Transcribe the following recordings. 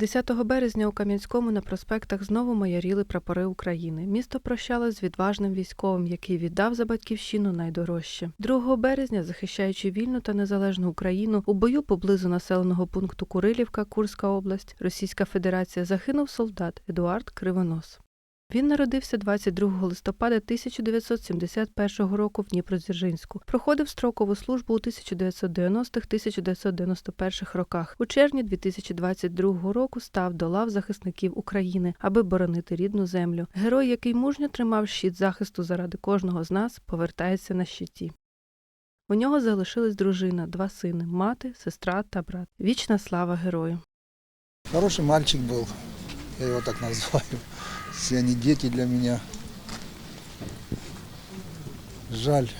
10 березня у Кам'янському на проспектах знову майоріли прапори України. Місто прощалось з відважним військовим, який віддав за батьківщину найдорожче. 2 березня, захищаючи вільну та незалежну Україну, у бою поблизу населеного пункту Курилівка, Курська область, Російська Федерація загинув солдат Едуард Кривонос. Він народився 22 листопада 1971 року в Дніпродзержинську. Проходив строкову службу у 1990-1991 роках. У червні 2022 року став до лав захисників України, аби боронити рідну землю. Герой, який мужньо тримав щит захисту заради кожного з нас, повертається на щиті. У нього залишилась дружина, два сини, мати, сестра та брат. Вічна слава герою. Хороший мальчик был, я его так называю. Все они дети для меня. Жаль,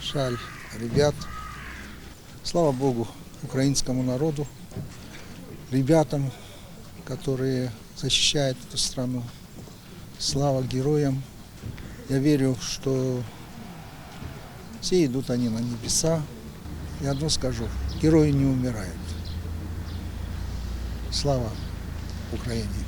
жаль ребят. Слава Богу, украинскому народу, ребятам, которые защищают эту страну. Слава героям. Я верю, что все идут они на небеса. И одно скажу, герои не умирают. Слава Україні!